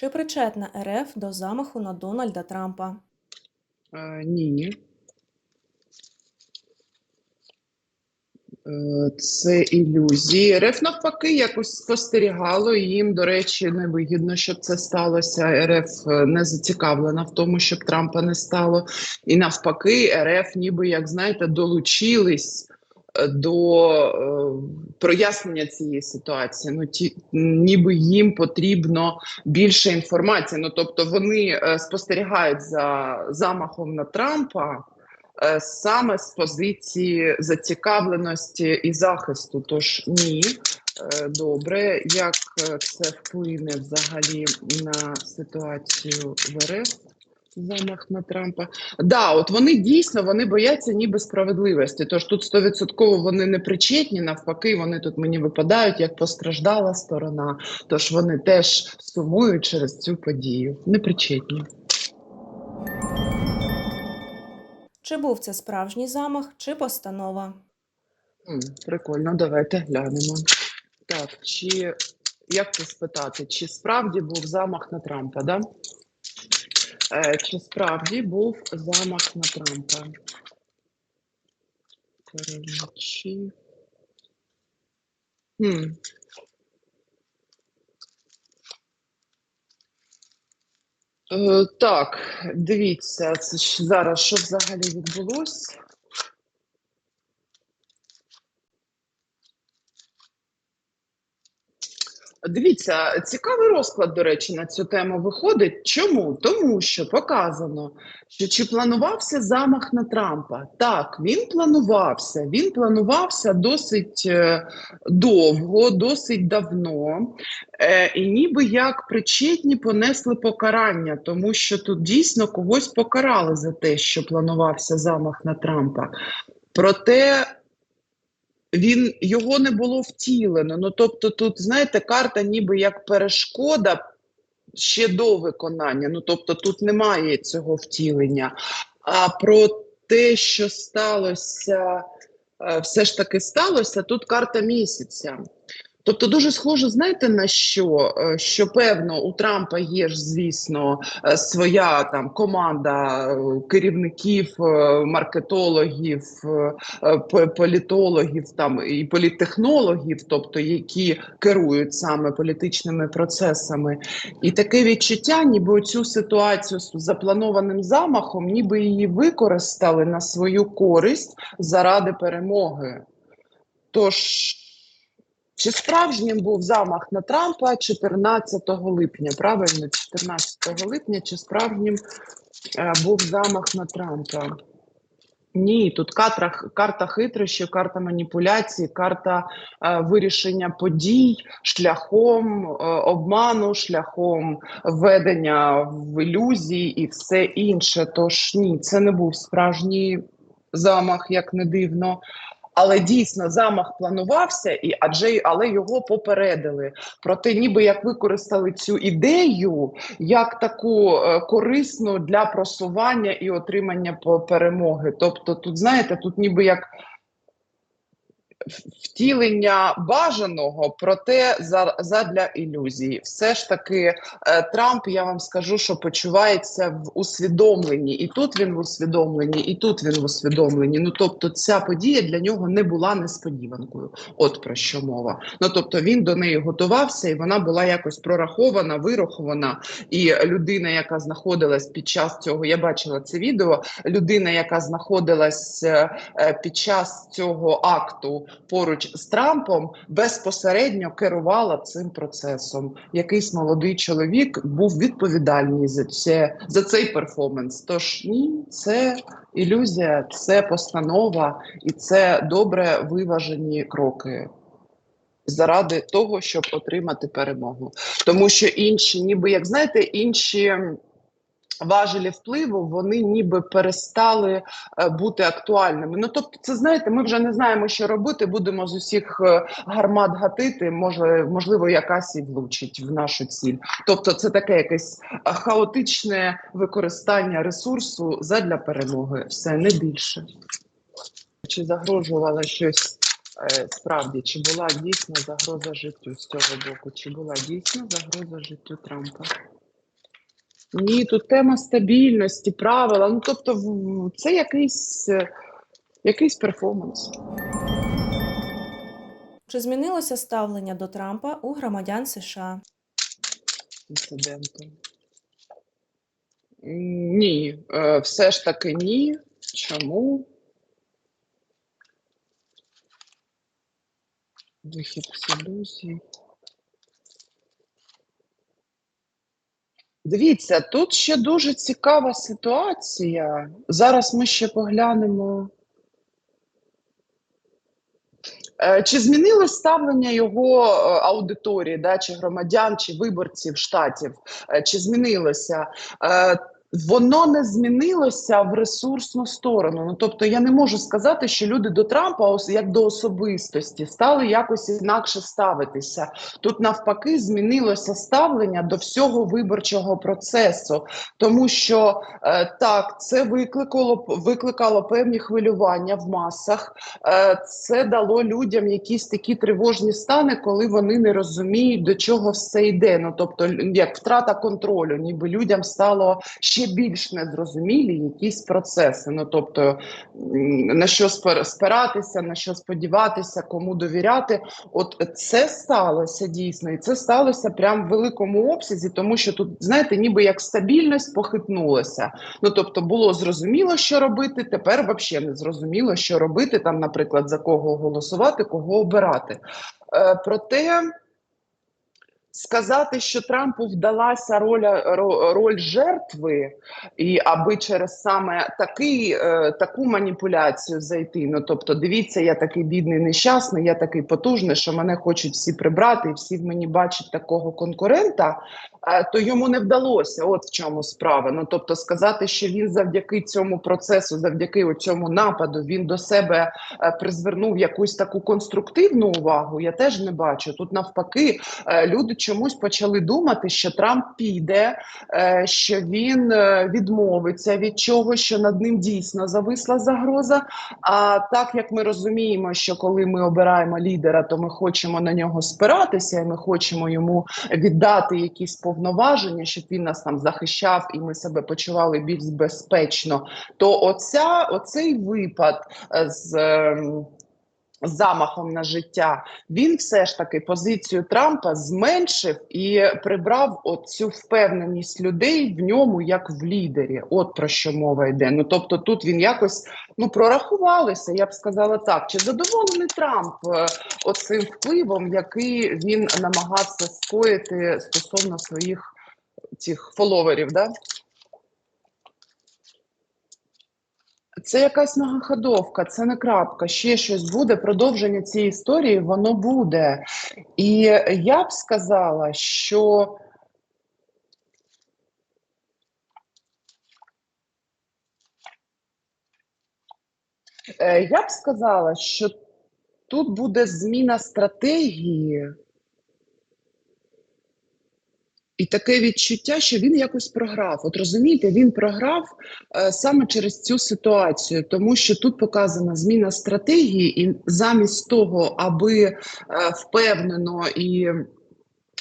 Чи причетна РФ до замаху на Дональда Трампа? Е, ні. Е, Це ілюзії. РФ навпаки якось спостерігало, їм, до речі, невигідно, щоб це сталося. РФ не зацікавлена в тому, щоб Трампа не стало. І навпаки, РФ, ніби як знаєте, долучились е, до е, прояснення цієї ситуації. Ну, ті, ніби їм потрібно більше інформації. Ну, тобто, вони е, спостерігають за замахом на Трампа. е, Саме з позиції зацікавленості і захисту, тож ні, добре, як це вплине взагалі на ситуацію в РФ? Замах на Трампа. Да, от вони дійсно вони бояться ніби справедливості. Тож тут стовідсотково вони не причетні, навпаки, вони тут мені випадають як постраждала сторона. Тож вони теж сумують через цю подію. Не причетні. Чи був це справжній замах, чи постанова? М, Прикольно, давайте глянемо. Так, чи як це спитати? Чи справді був замах на Трампа? Да? Е, чи справді був замах на Трампа? Перемічі. Хм. Е, так, дивіться, це ж зараз що взагалі відбулося? Дивіться, цікавий розклад, до речі, на цю тему виходить. Чому? Тому що показано, що чи планувався замах на Трампа? Так, він планувався. Він планувався досить е, довго, досить давно, е, і ніби як причетні понесли покарання, тому що тут дійсно когось покарали за те, що планувався замах на Трампа. Проте він його не було втілено. Ну тобто, тут, знаєте, карта ніби як перешкода ще до виконання. Ну тобто, тут немає цього втілення. А про те, що сталося, е, все ж таки сталося, тут карта місяця. Тобто дуже схоже, знаєте на що? Е, Що певно у Трампа є ж, звісно, е, своя там команда е, керівників, маркетологів, політологів там і політтехнологів, тобто які керують саме політичними процесами. І таке відчуття, ніби цю ситуацію з запланованим замахом, ніби її використали на свою користь заради перемоги. Тож, чи справжнім був замах на Трампа 14 липня? Правильно, 14 липня, чи справжнім е, був замах на Трампа? Ні, тут карта, карта хитрощів, карта маніпуляції, карта е, вирішення подій шляхом е, обману, шляхом введення в ілюзії і все інше. Тож ні, це не був справжній замах, як не дивно. Але дійсно замах планувався, і адже але його попередили. Проте, ніби як використали цю ідею як таку е, корисну для просування і отримання перемоги. Тобто, тут знаєте, тут ніби як втілення бажаного, проте за, задля ілюзії. Все ж таки, е, Трамп, я вам скажу, що почувається в усвідомленні, і тут він в усвідомленні, і тут він в усвідомленні. Ну тобто, ця подія для нього не була несподіванкою. От про що мова. Ну тобто він до неї готувався, і вона була якось прорахована, вирахована. І людина, яка знаходилась під час цього, я бачила це відео. Людина, яка знаходилась е, під час цього акту поруч з Трампом, безпосередньо керувала цим процесом. Якийсь молодий чоловік був відповідальний за це за цей перформанс. Тож ні, це ілюзія, це постанова і це добре виважені кроки. Заради того, щоб отримати перемогу, тому що інші, ніби як знаєте, інші важелі впливу вони ніби перестали е, бути актуальними. Ну тобто, це знаєте, ми вже не знаємо, що робити. Будемо з усіх е, гармат гатити. Може, можливо, якась і влучить в нашу ціль. Тобто, це таке якесь е, хаотичне використання ресурсу задля перемоги. Все не більше. Чи загрожувало щось? Справді, чи була дійсна загроза життю з цього боку? Чи була дійсна загроза життю Трампа? Ні, тут тема стабільності, правила. Ну, тобто, це якийсь, е, якийсь перформанс. Чи змінилося ставлення до Трампа у громадян США? інциденту. Ні, е, все ж таки ні. Чому? Вихід з ілюзій. Дивіться, тут ще дуже цікава ситуація. Зараз ми ще поглянемо. Е, Чи змінилось ставлення його е, аудиторії, да, чи громадян, чи виборців штатів? Е, Чи змінилося? Воно не змінилося в ресурсну сторону. Ну тобто, я не можу сказати, що люди до Трампа, як до особистості, стали якось інакше ставитися. Тут навпаки змінилося ставлення до всього виборчого процесу, тому що е, так, це викликало викликало певні хвилювання в масах. Е, Це дало людям якісь такі тривожні стани, коли вони не розуміють, до чого все йде. Ну тобто, як втрата контролю, ніби людям стало ще більш незрозумілі якісь процеси. Ну тобто, на що спиратися, на що сподіватися, кому довіряти. От це сталося дійсно, і це сталося прямо в великому обсязі, тому що тут, знаєте, ніби як стабільність похитнулася. Ну тобто було зрозуміло, що робити. Тепер взагалі не зрозуміло, що робити там, наприклад, за кого голосувати, кого обирати. Е, проте сказати, що Трампу вдалася роль, роль жертви, і аби через саме такий, е, таку маніпуляцію зайти. Ну тобто, дивіться, я такий бідний, нещасний, я такий потужний, що мене хочуть всі прибрати, і всі в мені бачать такого конкурента. е, То йому не вдалося. От в чому справа. Ну тобто, сказати, що він завдяки цьому процесу, завдяки цьому нападу, він до себе е, призвернув якусь таку конструктивну увагу. Я теж не бачу. Тут навпаки, люди чомусь почали думати, що Трамп піде, е, що він е, відмовиться від чогось, що над ним дійсно зависла загроза. А так як ми розуміємо, що коли ми обираємо лідера, то ми хочемо на нього спиратися, і ми хочемо йому віддати якісь повноваження, щоб він нас там захищав і ми себе почували більш безпечно. То оця, оцей випад е, з. Замахом на життя він все ж таки позицію Трампа зменшив і прибрав оцю впевненість людей в ньому як в лідері. От про що мова йде. Ну тобто, тут він якось ну прорахувалися. Я б сказала так. Чи задоволений Трамп е, оцим впливом, який він намагався скоїти стосовно своїх цих фоловерів? Да? Це якась многоходовка, це не крапка. Ще щось буде. Продовження цієї історії воно буде. І я б сказала, що е, я б сказала, що тут буде зміна стратегії. І таке відчуття, що він якось програв. От розумієте, він програв е, саме через цю ситуацію, тому що тут показана зміна стратегії, і замість того, аби е, впевнено і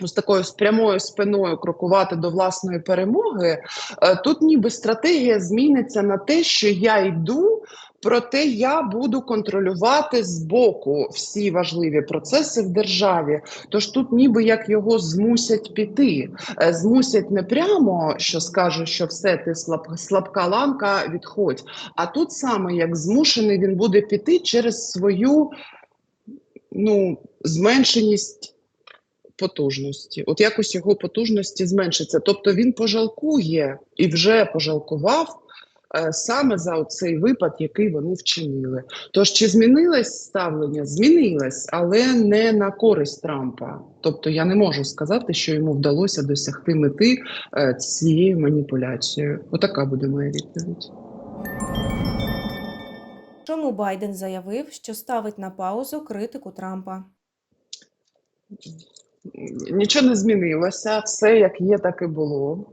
з такою прямою спиною крокувати до власної перемоги, е, тут ніби стратегія зміниться на те, що я йду. Проте я буду контролювати з боку всі важливі процеси в державі. Тож тут, ніби як його змусять піти, Е, змусять не прямо, що скажуть, що все ти слаб, слабка ланка, відходь. А тут саме як змушений він буде піти через свою ну, зменшеність потужності. От якось його потужності зменшиться. Тобто він пожалкує і вже пожалкував. Е, Саме за цей випад, який вони вчинили. Тож чи змінилось ставлення? Змінилось, але не на користь Трампа. Тобто я не можу сказати, що йому вдалося досягти мети е, цією маніпуляцією. Отака буде моя відповідь. Чому Байден заявив, що ставить на паузу критику Трампа? Нічого не змінилося, все як є, так і було.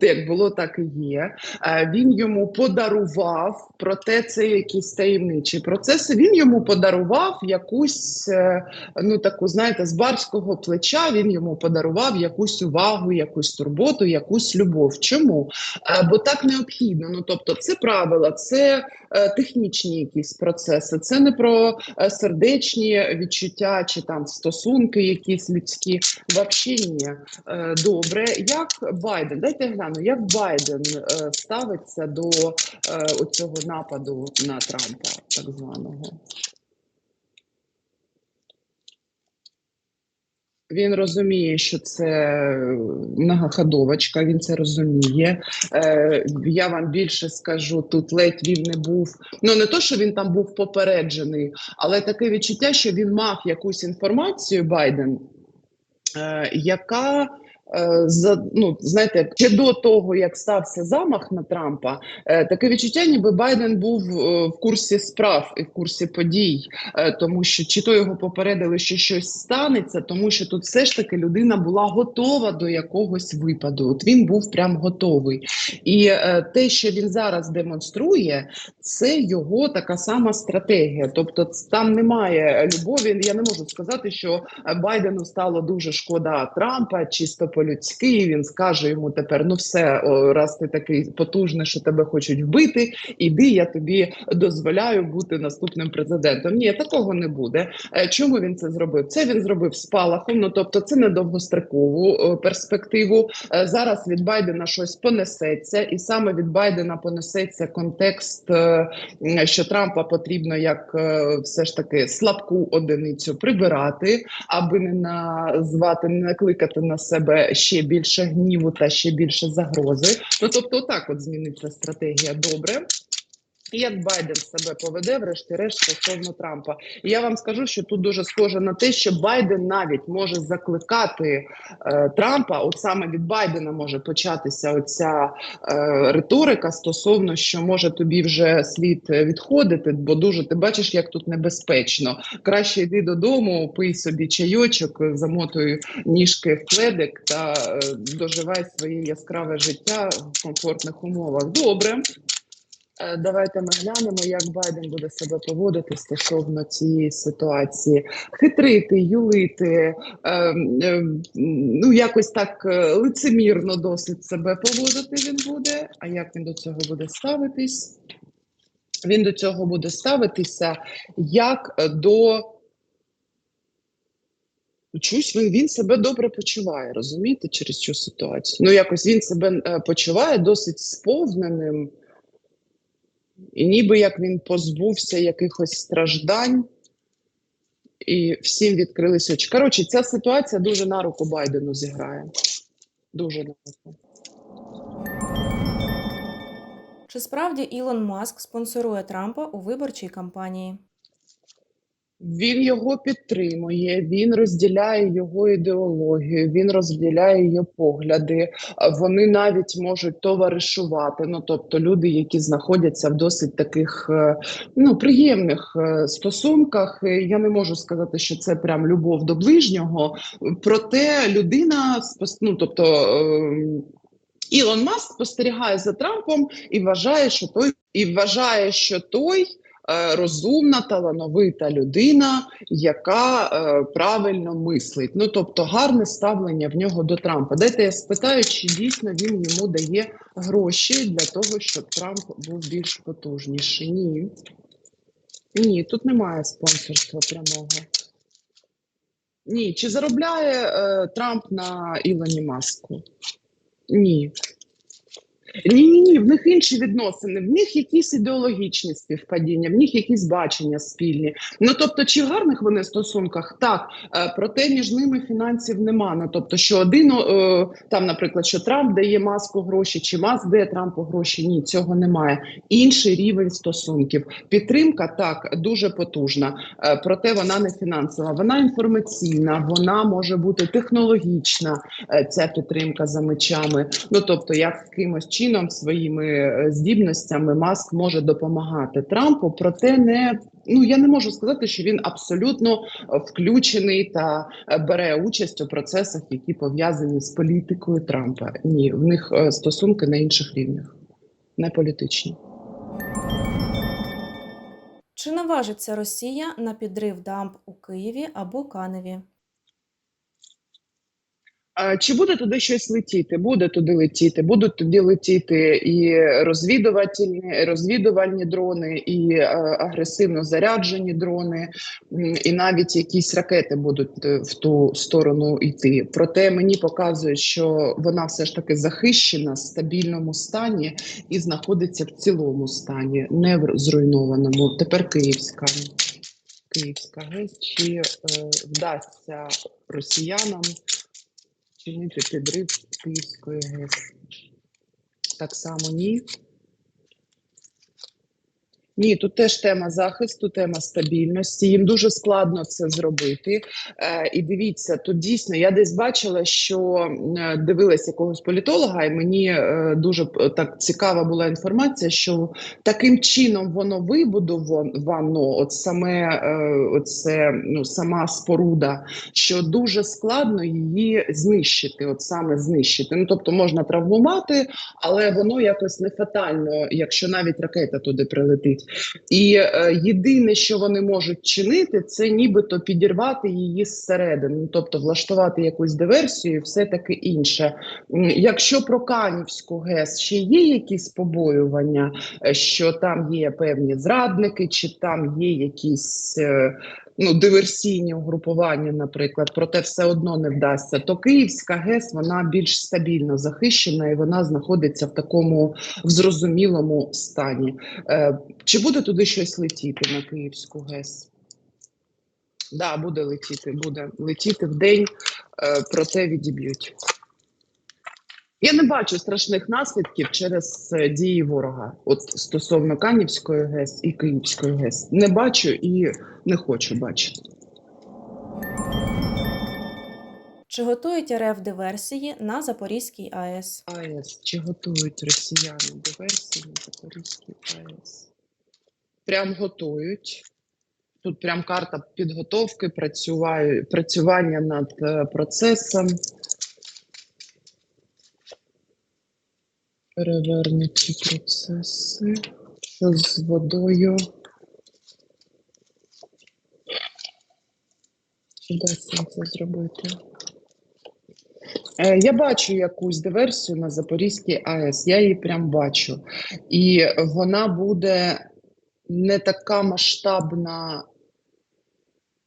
Як було, так і є. Е, Він йому подарував, проте це якісь таємничі процеси. Він йому подарував якусь, е, ну таку, знаєте, з барського плеча. Він йому подарував якусь увагу, якусь турботу, якусь любов. Чому? Е, Бо так необхідно. Ну тобто, це правила, це технічні якісь процеси, це не про сердечні відчуття чи там стосунки, якісь людські. Взагалі ні. Е, Добре, як Байден, дайте гляну, як Байден е, ставиться до е, оцього нападу на Трампа, так званого. Він розуміє, що це многоходовочка, він це розуміє. Е, я вам більше скажу, тут ледь він не був. Ну не то, що він там був попереджений, але таке відчуття, що він мав якусь інформацію Байден, яка. Е, За ну знаєте, ще до того як стався замах на Трампа, е, таке відчуття, ніби Байден був е, в курсі справ і в курсі подій, тому що чи то його попередили, що щось станеться, тому що тут все ж таки людина була готова до якогось випаду. От він був прям готовий, і те, що він зараз демонструє, це його така сама стратегія. Тобто, там немає любові. Я не можу сказати, що Байдену стало дуже шкода Трампа, чисто по-людськи. Він скаже йому тепер: ну все, раз ти такий потужний, що тебе хочуть вбити, іди, я тобі дозволяю бути наступним президентом. Ні, такого не буде. Е, Чому він це зробив? Це він зробив спалахом. Ну тобто, це не довгострокову перспективу. Е, Зараз від Байдена щось понесеться, і саме від Байдена понесеться контекст, е, що Трампа потрібно як все ж таки слабку одиницю прибирати, аби не назвати, не накликати на себе ще більше гніву та ще більше загрози. Ну тобто, так от зміниться стратегія добре. Як Байден себе поведе, врешті-решт, стосовно Трампа. І я вам скажу, що тут дуже схоже на те, що Байден навіть може закликати е, Трампа. От саме від Байдена може початися оця е, риторика стосовно, що може тобі вже слід е, відходити, бо дуже ти бачиш, як тут небезпечно. Краще йди додому, пий собі чайочок, замотуй ніжки в пледик та е, доживай своє яскраве життя в комфортних умовах. Добре. Е, Давайте ми глянемо, як Байден буде себе поводити стосовно цієї ситуації. Хитрити, юлити, е, е, ну якось так е, лицемірно досить себе поводити він буде. А як він до цього буде ставитись? Він до цього буде ставитися як до. Чусь він, він себе добре почуває, розумієте, через цю ситуацію. Ну, якось він себе е, почуває досить сповненим, і ніби як він позбувся якихось страждань, і всім відкрились очі. Коротше, ця ситуація дуже на руку Байдену зіграє. Дуже на руку. Чи справді Ілон Маск спонсорує Трампа у виборчій кампанії? Він його підтримує, він розділяє його ідеологію, він розділяє його погляди. Вони навіть можуть товаришувати. Ну тобто, люди, які знаходяться в досить таких е, ну приємних е, стосунках. Я не можу сказати, що це прям любов до ближнього. Проте людина ну, тобто. ем, Ілон Маск спостерігає за Трампом і вважає, що той і вважає, що той розумна, талановита людина, яка е, правильно мислить. Ну тобто гарне ставлення в нього до Трампа. Дайте я спитаю, чи дійсно він йому дає гроші для того, щоб Трамп був більш потужніший. Ні. Ні, тут немає спонсорства прямого. Ні, чи заробляє е, Трамп на Ілоні Маску? Ні. Ні, ні, ні, в них інші відносини, в них якісь ідеологічні співпадіння, в них якісь бачення спільні. Ну тобто, чи в гарних вони стосунках? Так, е, проте між ними фінансів нема. Ну тобто, що один е, там, наприклад, що Трамп дає маску гроші, чи Маск дає Трампу гроші? Ні, цього немає. Інший рівень стосунків. Підтримка так дуже потужна, е, проте вона не фінансова, вона інформаційна, вона може бути технологічна. Ця підтримка за мечами. Ну тобто, як з кимось чином, своїми е, здібностями Маск може допомагати Трампу. Проте не ну я не можу сказати, що він абсолютно е, включений та е, бере участь у процесах, які пов'язані з політикою Трампа. Ні, в них стосунки на інших рівнях, не політичні. Чи наважиться Росія на підрив дамб у Києві або Каневі? Чи буде туди щось летіти? Буде туди летіти. Будуть туди летіти і розвідувальні, розвідувальні дрони, і е, агресивно заряджені дрони, і навіть якісь ракети будуть е, в ту сторону йти. Проте мені показує, що вона все ж таки захищена, в стабільному стані і знаходиться в цілому стані, не в зруйнованому. Тепер Київська. Київська ГЕС. Чи е, вдасться росіянам чинити підрив Київської ГЕС. Так само ні. Ні, тут теж тема захисту, тема стабільності. Їм дуже складно це зробити. Е, і дивіться, тут дійсно я десь бачила, що е, дивилась якогось політолога, і мені е, дуже так цікава була інформація, що таким чином воно вибудовано, от саме е, оце, ну, сама споруда, що дуже складно її знищити, от саме знищити. Ну тобто можна травмувати, але воно якось не фатально, якщо навіть ракета туди прилетить. І е, єдине, що вони можуть чинити, це нібито підірвати її зсередини, ну, тобто влаштувати якусь диверсію, все таке інше. Якщо про Канівську ГЕС ще є якісь побоювання, е, що там є певні зрадники, чи там є якісь. е, Ну, диверсійні угрупування, наприклад, проте все одно не вдасться. То Київська ГЕС вона більш стабільно захищена і вона знаходиться в такому в зрозумілому стані. Е, чи буде туди щось летіти на Київську ГЕС? Да, буде летіти, буде летіти в день, е, проте відіб'ють. Я не бачу страшних наслідків через е, дії ворога. От стосовно Канівської ГЕС і Київської ГЕС. Не бачу і не хочу бачити. Чи готують РФ диверсії на Запорізькій АЕС? АЕС. Чи готують росіяни диверсії на Запорізькій АЕС? Прям готують. Тут прям карта підготовки, працювання над е, процесом. Перевернуті процеси. З водою? Вдасться це зробити? Е, Я бачу якусь диверсію на Запорізькій АЕС. Я її прям бачу. І вона буде не така масштабна,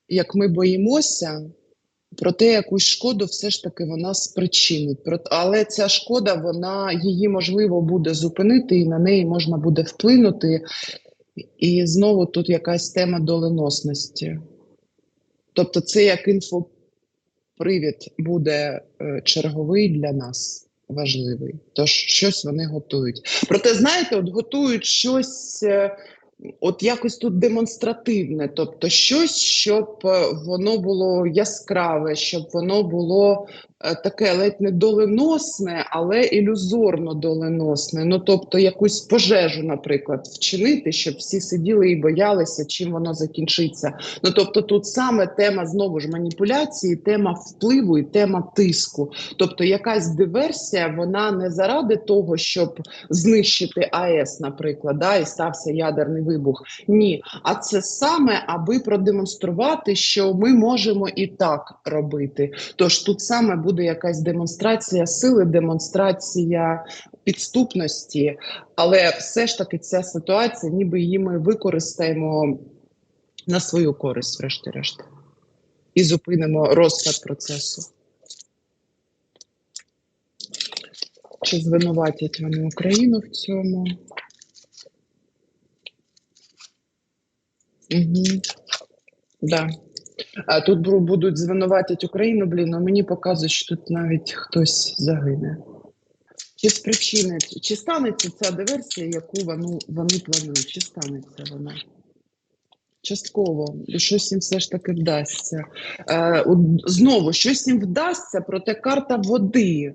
як ми боїмося, проте якусь шкоду все ж таки вона спричинить. Але ця шкода, вона її можливо буде зупинити, і на неї можна буде вплинути. І знову тут якась тема доленосності. Тобто, це як інфопривід буде е, черговий для нас важливий. Тож щось вони готують. Проте, знаєте, от готують щось. От якось тут демонстративне, тобто щось, щоб е, воно було яскраве, щоб воно було таке ледь не доленосне, але ілюзорно доленосне. Ну тобто якусь пожежу, наприклад, вчинити, щоб всі сиділи і боялися, чим воно закінчиться. Ну тобто, тут саме тема знову ж маніпуляції, тема впливу і тема тиску. Тобто, якась диверсія, вона не заради того, щоб знищити АЕС, наприклад, да, і стався ядерний вибух. Ні, а це саме аби продемонструвати, що ми можемо і так робити. Тож тут саме буде якась демонстрація сили, демонстрація підступності, але все ж таки ця ситуація, ніби її ми використаємо на свою користь, врешті-решт, і зупинимо розклад процесу. Чи звинуватять вони Україну в цьому? Угу. Да. А тут будуть звинуватити Україну, блін, а мені показують, що тут навіть хтось загине. Чи спричинить, чи станеться ця диверсія, яку вони, вони планують? Чи станеться вона? Частково, щось їм все ж таки вдасться. Е, знову, щось їм вдасться, проте карта води.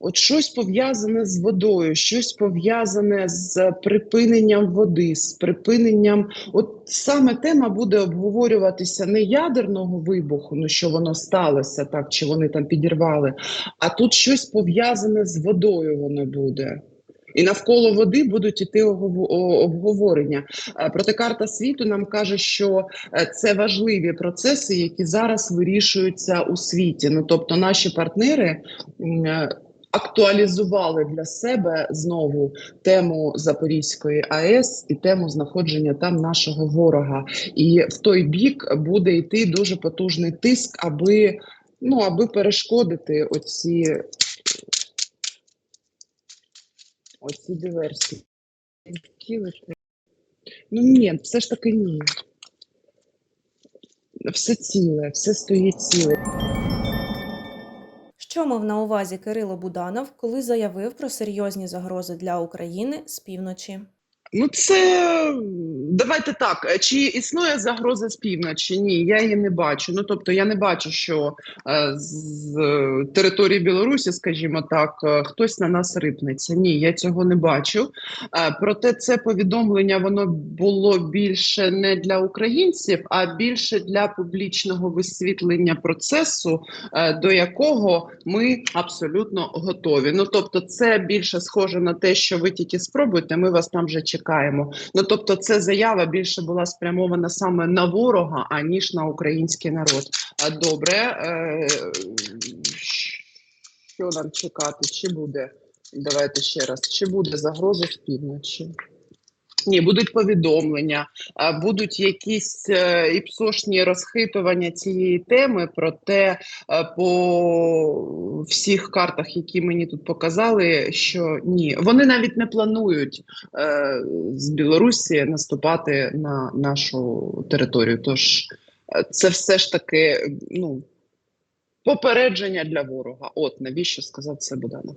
От щось пов'язане з водою, щось пов'язане з припиненням води, з припиненням. От саме тема буде обговорюватися не ядерного вибуху, ну що воно сталося, так чи вони там підірвали, а тут щось пов'язане з водою воно буде. І навколо води будуть іти обговорення. Е, Проте карта світу нам каже, що е, це важливі процеси, які зараз вирішуються у світі. Ну тобто, наші партнери е, актуалізували для себе знову тему Запорізької АЕС і тему знаходження там нашого ворога. І в той бік буде йти дуже потужний тиск, аби ну аби перешкодити оці. Оці диверсії. Ну ні, все ж таки ні. Все ціле, все стоїть ціле. Що мав на увазі Кирило Буданов, коли заявив про серйозні загрози для України з півночі? Ну, це давайте так. е, Чи існує загроза з півночі? Ні, я її не бачу. Ну тобто, я не бачу, що е, з е, території Білорусі, скажімо так, е, хтось на нас рипнеться. Ні, я цього не бачу. Е, проте це повідомлення воно було більше не для українців, а більше для публічного висвітлення процесу, е, до якого ми абсолютно готові. Ну тобто, це більше схоже на те, що ви тільки спробуйте, ми вас там вже чекаємо. Ну тобто, це заява більше була спрямована саме на ворога, аніж на український народ. А добре, е, що нам чекати? Чи буде? Давайте ще раз, чи буде загроза з півночі? Ні, будуть повідомлення, будуть якісь е, іпсошні розхитування цієї теми, проте е, по всіх картах, які мені тут показали, що ні, вони навіть не планують е, з Білорусі наступати на нашу територію. Тож це все ж таки ну, попередження для ворога. От навіщо сказав це Буданов.